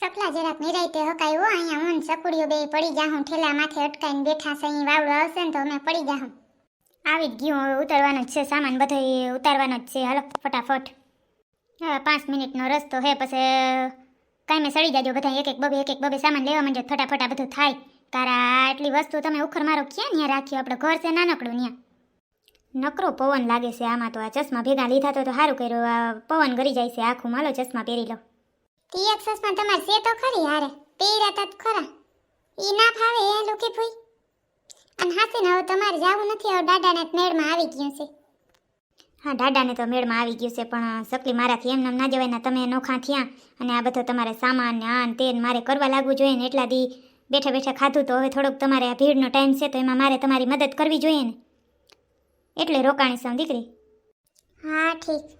સકલા જરાક નિરાયતે હકાય, હો, અહીંયા હું સકુડીઓ બે પડી જાહું, ઠેલા માથે અટકાઈને બેઠા છે, અહીં વાવડો આવશે ને તો અમે પડી જાહું. આવી જ ગયું, હવે ઉતારવાનો જ છે, સામાન બધો ઉતારવાનો જ છે. હલો, ફટાફટ. હા પાંચ મિનિટનો રસ્તો હે, પછી કાંઈ સડી જાજો બધા એક એક બબે એક એક બબે સામાન લેવા માંડ્યો, ફટાફટા બધું થાય. તારા આટલી વસ્તુ તમે ઉખર મારો ક્યાં ત્યાં રાખ્યો આપણે ઘર છે નાનકડું ત્યાં નકરો પવન લાગે છે આમાં તો, આ ચશ્મા ભેગા લીધા તો સારું કર્યું પવન ગરી જાય છે આખું માલો ચશ્મા પહેરી લો. તી એક ચશ્મા તમારે છે તો ખરી હારે પહેર્યા તા ખરા. ઈ ના ફાવે એ લોકે ફૂઈ અને હાથે ને હવે તમારે જાવું નથી હવે દાદાને મેળમાં આવી ગયું છે. હા દાદાને તો મેળમાં આવી ગયું છે પણ સકલી મારાથી એમ ના જવાય ને તમે નોખા થયા. અને આ બધો તમારે સામાન ને આ ને તે મારે કરવા લાગવું જોઈએ ને એટલા દી બેઠા બેઠા ખાધું તો હવે થોડોક તમારે આ ભીડનો ટાઈમ છે તો એમાં મારે તમારી મદદ કરવી જોઈએ ને. એટલે રોકાણી સમ દીકરી. હા ઠીક.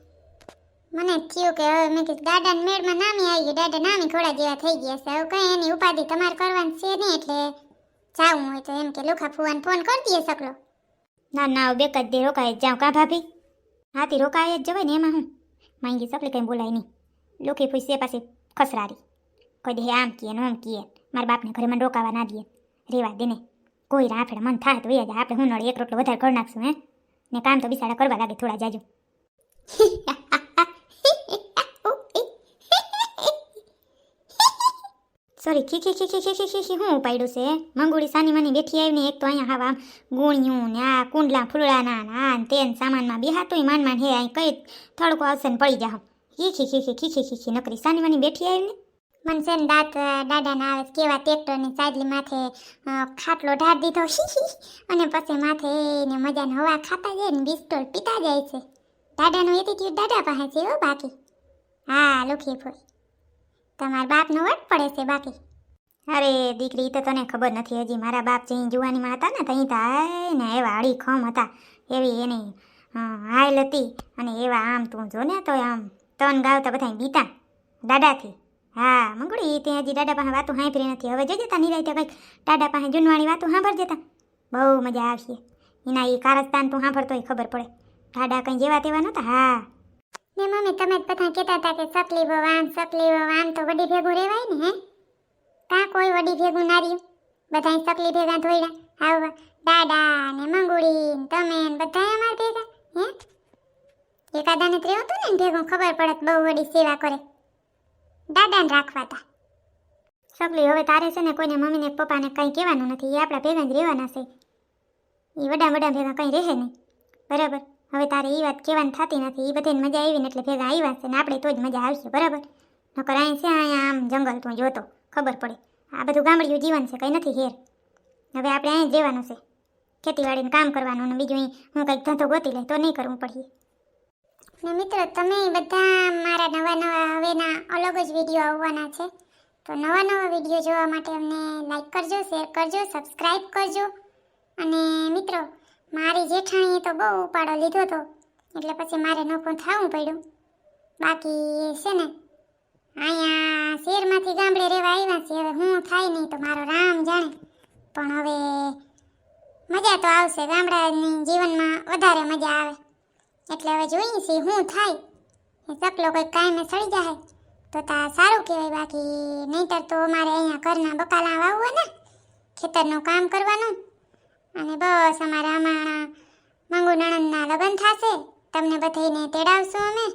મને થયું કે હવે મેં કીધું, દાદાને મેળમાં નામી આવી ગયું દાદા નામી ઘોડા જેવા થઈ ગયા છે. કઈ એની ઉપાધિ તમારે કરવાની છે નહીં, એટલે જાવું હોય તો એમ કે લુખા ફુવાને ફોન કરી દઈએ સકલો ના ના બે જ દે રોકાય જાઉં. કા ભાભી? હાથી રોકાય જ જવાય ને એમાં હું? માંગી સકલી કંઈ બોલાય નહીં. લોકે પૂછે પાસે ખસરારી. કોઈ દે આમ કીએ ને આમ કીએ. મારા બાપને ઘરે મને રોકાવા ના દે. રેવા દે ને. કોઈ રાફડે મન થાય તો એ જ. આપણે હું નળે એક રોટલો વધારે કરી નાખશું, હે? ને કામ તો બિસાડા કરવા લાગે, થોડા જાજુ. સોરી ખીખી ખીખી ખીખી ખીખી હું ઉપાડ્યું છે મંગુડી સાની માની બેઠી આવીને એક તો અહીંયા હાવ આમ ગુણ્યું ને આ કુંડલા ફૂલડાના ને આ ને તેન સામાનમાં બિહાતુંય માન માન હે અહીં કઈ થડકો આવશે ને પડી જાઓ ખીખી ખીખી ખીખી ખીખી નકરી સાની માની બેઠી આવીને મને છે ને દાંત દાદાના આવે કેવા ટેક્ટરની સાડલી માથે ખાટલો ઢાળ દીધો અને પછી માથે ને મજાને હવા ખાતા જાય ને બિસ્ટોલ પીતા જાય છે દાદાનો એટીટ્યુડ દાદા પાસે છે હો બાકી હા લુખી ફોઈ તમારા બાપનો વટ પડે છે બાકી. અરે, દીકરી તો તને ખબર નથી હજી. મારા બાપ જે જુવાનીમાં હતા ને તહીં તા ને એવા અડી ખમ હતા. એવી એની હાયલ હતી અને એવા આમ તું જો ને, તો આમ તન ગાવતા બધા બીતા. દાદાથી. હા મંગળી તે હજી દાદા પાસે વાતો સાંભળી નથી. હવે જજે તા નિરાય કંઈક દાદા પાસે જૂનવાણી વાતો સાંભળજે તા બહુ મજા આવશે. એના એ કારસ્તાન તું સાંભળતોય ખબર પડે. દાદા કંઈ જેવા તેવા નહોતા? હા. ને મમ્મી, તમે જ બધા કહેતા હતા કે સકલી ભવાન સકલી બહુ તો વડી ભેગું રહેવાય ને, હે? કાં કોઈ વડી ભેગું ના રહ્યું? બધા સકલી ભેગા ધોઈડા હાવ દાદા ને મંગુડી તમે ને બધા અમાર ભેગા, હે? એકાદાને ત્રેવું હતું ને ભેગું ખબર પડે બહુ વડી સેવા કરે. દાદાને રાખવા તા. ચકલી હવે તારે છે ને કોઈને મમ્મીને પપ્પાને કંઈ કહેવાનું નથી. એ આપણા ભેગા જ રહેવાના છે. એ વડા વડા ભેગા કંઈ રહે નહીં. બરાબર? હવે તારે એ વાત કહેવાની થતી નથી. એ બધાને મજા આવી ને એટલે ભેગા આવ્યા છે ને આપણે તો જ મજા આવશે, બરાબર? નકર અહીં છે અહીંયા આમ જંગલ તું જોતો, ખબર પડે. આ બધું ગામડિયું જીવન છે, કંઈ નથી હેર હવે આપણે અહીં જ રહેવાનું છે. ખેતીવાડીનું કામ કરવાનું ને બીજું હું કંઈક ધંધો ગોતી લે તો નહીં કરવું પડીએ ને મિત્રો, તમે બધા મારા નવા નવા હવેના અલગ જ વીડિયો આવવાના છે. તો નવા નવા વીડિયો જોવા માટે અમને લાઈક કરજો શેર કરજો સબસ્ક્રાઈબ કરજો. અને મિત્રો મારી જેઠાણીએ તો બહુ ઉપાડો લીધો હતો એટલે પછી મારે નોખું થવું પડ્યું. બાકી છે ને, અહીંયા શેરમાંથી ગામડે રહેવા આવ્યા છે. હવે હું થાય નહીં તો મારો રામ જાણે. પણ હવે મજા તો આવશે, ગામડાની જીવનમાં વધારે મજા આવે. એટલે હવે જોઈએ છીએ શું થાય. એ ચપલો કંઈક કાયમે સડી જાય. તો તા સારું કહેવાય. બાકી નહીંતર તો અમારે અહીંયા ઘરના બકાલા વાવવા ને ખેતરનું કામ કરવાનું. અને બસ અમારા માણા મંગુ નણંદના લગ્ન થશે. તમને બધાને તેડાવશું અમે.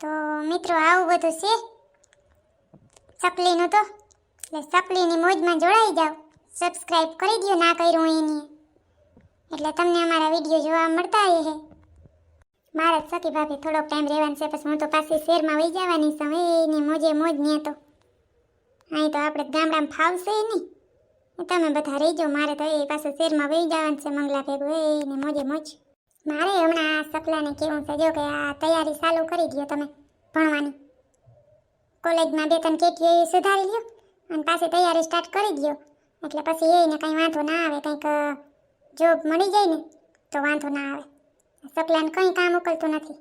તો મિત્રો, આવું બધું છે? સપલીનું તો? એટલે સપલીની મોજમાં જોડાઈ જાઓ. સબસ્ક્રાઈબ કરી દો ના કર્યું એની. એટલે તમને અમારા વીડિયો જોવા મળતા હે મારા સખી ભાભી થોડોક ટાઈમ રહેવાનું છે, પછી હું તો પાછી શેરમાં વહી જવાની છું એની મોજે મોજ ને તો. અહીં તો આપણે ગામડામાં ફાવશે નહીં. તમે બધા રહીજો મારે તો એ પાછું શેરમાં વહી જવાનું છે, મંગલા ભેગું. એને મોજે મોજ. મારે હમણાં આ સકલાને કેવું છે, જો કે આ તૈયારી ચાલુ કરી દો તમે ભણવાની. કોલેજમાં બે ત્રણ કેટીઓ એ સુધારી લ્યો અને પાછી તૈયારી સ્ટાર્ટ કરી દો એટલે પછી એને કંઈ વાંધો ના આવે, કંઈક જોબ મળી જાય ને, તો વાંધો ના આવે. સકલાને કંઈ કામ ઉકલતું નથી.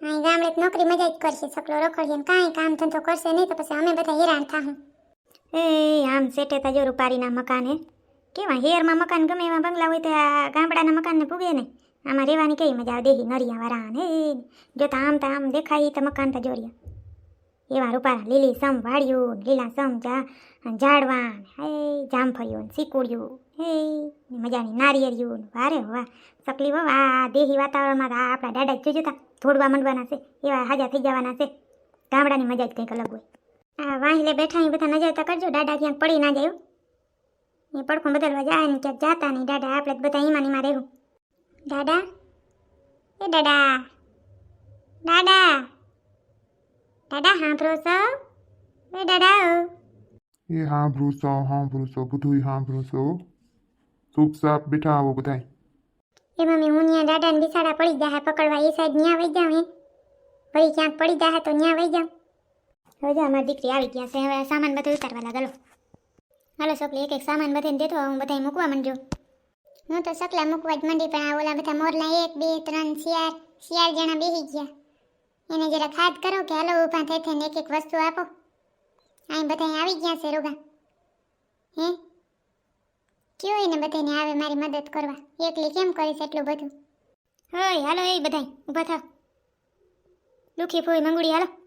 અહીં ગામડે નોકરી મજા જ કરશે, સકલો રખડશે ને કાંઈ કામ ધંધો કરશે નહીં તો પછી અમે બધા હેરાન થાહું. એ, આમ સેટે તા જો રૂપારીના મકાન હે. કેવા હેરમાં મકાન ગમે એવા બંગલા હોય તો આ ગામડાના મકાનને પૂગે ને આમાં રહેવાની કેવી મજા આવે? દેહી નરિયા વાળા ને જો તો આમ તો આમ દેખાય તો મકાન તો જોરિયા એવા રૂપારા લીલી સમ વાળ્યું, લીલા સમ જા ઝાડવા ને હે જામફળિયું ને ચીકુડિયું હે. મજાની નારિયેળિયું વારે વાહ સકલી વાહ આ દેહી વાતાવરણમાં આ આપણા દાડા જોજો તા ધોડવા મંડવાના છે. એવા હાજા થઈ જવાના છે. ગામડાની મજા જ કંઈક અલગ હોય. વાहिले બેઠા એ બધા નજર તો કરજો. દાદા ક્યાંક પડી ના જાય. એ પડખું બદલવા જાય ને ક્યાંક જાતા નહીં. દાદા આપણે બધા ઈમાન એમાં રહેવું. દાદા? એ દાદા. દાદા? દાદા હાંભળો છો? એ દાદા. એ સાંભળું છો સાંભળું છો. બધુંય સાંભળું છો. ચૂપચાપ બેઠા આવો બધા એ મમ્મી હું ત્યાં દાદાને બિસાડા પડી જાય પકડવા એ સાઈડ ન્યા વઈ જાઉં હે. વળી ક્યાંક પડી જાય તો ન્યા વઈ જાઉં. હવે અમારી દીકરી આવી ગયા છે, હવે સામાન બધું ઉતારવા લાગેલો. હાલો છોકરી, એક એક સામાન બધાને દેતો હું બધા મૂકવા માંડજો. હું તો સકલા મૂકવા જ માંડી, પણ આ ઓલા બધા મોરલા એક, બે, ત્રણ, શિયાળ શિયાળ જણા બેસી ગયા. એને જરા ખાત કરો કે હાલો, ઊભા થઈ થઈને એક એક વસ્તુ આપો. અહીં બધા આવી ગયા છે રોગા હે? કયો એને બધાને આવે મારી મદદ કરવા? એકલી કેમ કરીશ એટલું બધું? હોય, હાલો, એ બધાય, ઊભા થાવ દુખી ફોઈ મંગુડી, હાલો.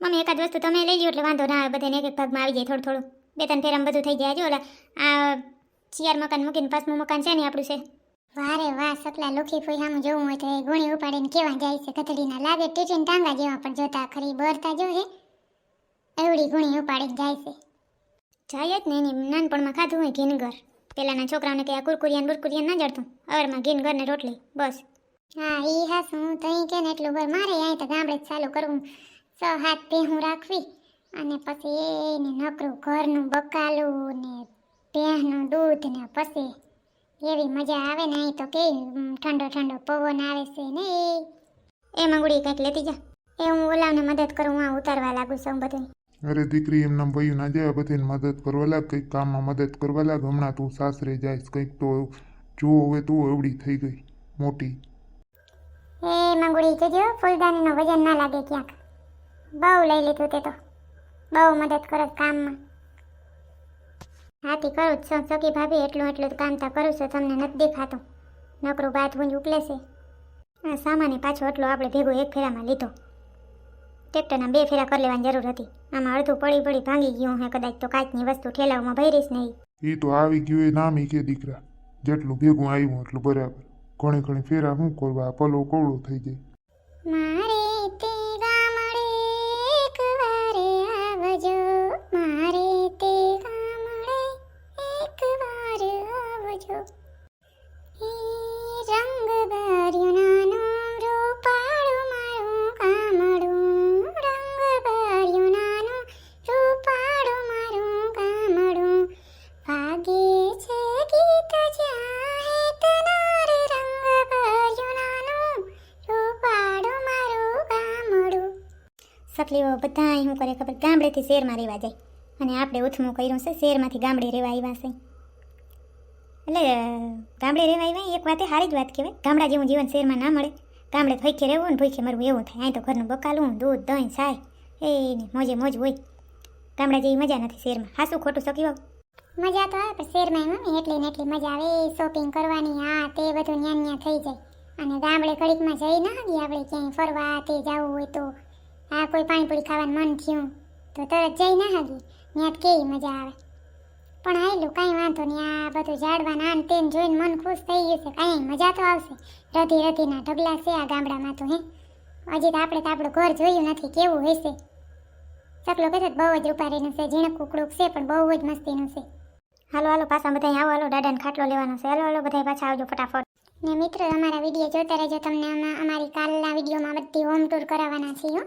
મમ્મી એકાદ વસ્તુ તમે લઈ લ્યો એટલે વાંધો ના આવે બધાને એક એક ભાગમાં આવી જાય થોડું થોડું. બે ત્રણ ફેરમ બધું થઈ જાય જો ઓલા આ ચિયાર મકાન મૂકીને પાછનું મકાન છે ને આપણું છે. વારે વાહ સકલા લુખી ફોઈ સામે જોવું હોય તો એ ગુણી ઉપાડીને કેવા જાય છે કથડીના લાગે ટીટીને ટાંગા જેવા પણ જોતા ખરી બરતા જો હે. એવડી ગુણી ઉપાડીને જાય છે. જાય જ નહીં એની નાનપણમાં ખાધું હોય ઘીનગર. પેલાના છોકરાઓને કે આ કુરકુરિયાન બુરકુરિયાન ના જડતું. અવરમાં ઘીનગર ને રોટલી બસ. હા એ હાસું તો ઈ કે ને એટલું બર મારે અહીં તો ગામડે ચાલુ કરવું. હાથ ભેહું રાખવી અને પછી એને નકરું ઘરનું બકાલું ને ભેંસનું દૂધ ને પછી એવી મજા આવે ને અહીં તો કે ઠંડો ઠંડો પવન આવે છે ને એ મંગળી કંઈક લેતી જા. એ હું ઓલાને મદદ કરું હું ઉતારવા લાગુ છું બધું અરે દીકરી એમના ભયું ના જાય બધીને મદદ કરવા લાગ કંઈક કામમાં મદદ કરવા લાગ. હમણાં તું સાસરે જાય કંઈક તો જુઓ હવે તું એવડી થઈ ગઈ મોટી. એ મંગળી કેજો ફૂલદાનીનો વજન ના લાગે ક્યાંક. બહુ લઈ લીધું તે તો. બહુ મદદ કરો કામમાં. હાથી કરું જ છું. સખી ભાભી એટલું એટલું કામ તો કરું છું. તમને નથી દેખાતું. નકરું હું ઉકલે છે આ સામાને પાછો એટલો આપણે ભેગો એક ફેરામાં લીધો. ટ્રેક્ટરના બે ફેરા કરી લેવાની જરૂર હતી. આમાં અડધું પડી પડી ભાંગી ગયું હે. કદાચ તો કાચની વસ્તુ ઠેલાવમાં ભરીશ નહીં એ તો આવી ગયું એ નામ કે દીકરા. જેટલું ભેગું આવ્યું એટલું બરાબર. ઘણી ઘણી ફેરા હું કરવા પલો કોવડો થઈ જાય. સકલીઓ બધા શું કરે ખબર ગામડેથી શહેરમાં રહેવા જાય. અને આપણે ઉથમું કર્યું છે શહેરમાંથી ગામડે રહેવા આવ્યા છે. એટલે ગામડે રહેવા આવ્યા એક વાતે સારી જ વાત કહેવાય. ગામડા જેવું જીવન શહેરમાં ના મળે. ગામડે ભૂખે રહેવું ને ભૂખે મરવું એવું થાય. અહીં તો ઘરનું બકાલું, દૂધ, દહીં, સાય. એ ને મોજે મોજ હોય. ગામડા જેવી મજા નથી શહેરમાં હાસું ખોટું શકી મજા તો આવે, પણ શહેરમાં એમાં એટલી ને એટલી મજા આવે. શોપિંગ કરવાની, આ તે બધું ન્યા ન્યા થઈ જાય. અને ગામડે ઘડીકમાં જઈ ના આપણે ક્યાંય ફરવા, તે જવું હોય તો. આ કોઈ પાણીપુરી ખાવાનું મન થયું, તો તરત જઈ ના હગી ત્યાં કેવી મજા આવે. પણ આયલું કાંઈ વાંધો નહીં, આ બધું ઝાડવાના આન તેન જોઈને મન ખુશ થઈ ગયું છે, કાંઈ મજા તો આવશે. રધી રધીના ઢગલા છે આ ગામડામાં તો, હે. હજી તો આપણે તો આપણું ઘર જોયું નથી, કેવું હશે. ચકલો કહેતો બહુ જ રૂપારીનું છે, ઝીણક કુકડુક છે, પણ બહુ જ મસ્તીનું છે. હાલો હાલો, પાછા બધા આવો, હાલો, દાદાને ખાટલો લેવાનો છે. હાલો હાલો બધા પાછા આવજો ફટાફટ. ને મિત્રો, અમારા વીડિયો જોતા રહેજો, તમને અમારી કાલના વિડીયોમાં બધી હોમ ટૂર કરાવવાના છીએ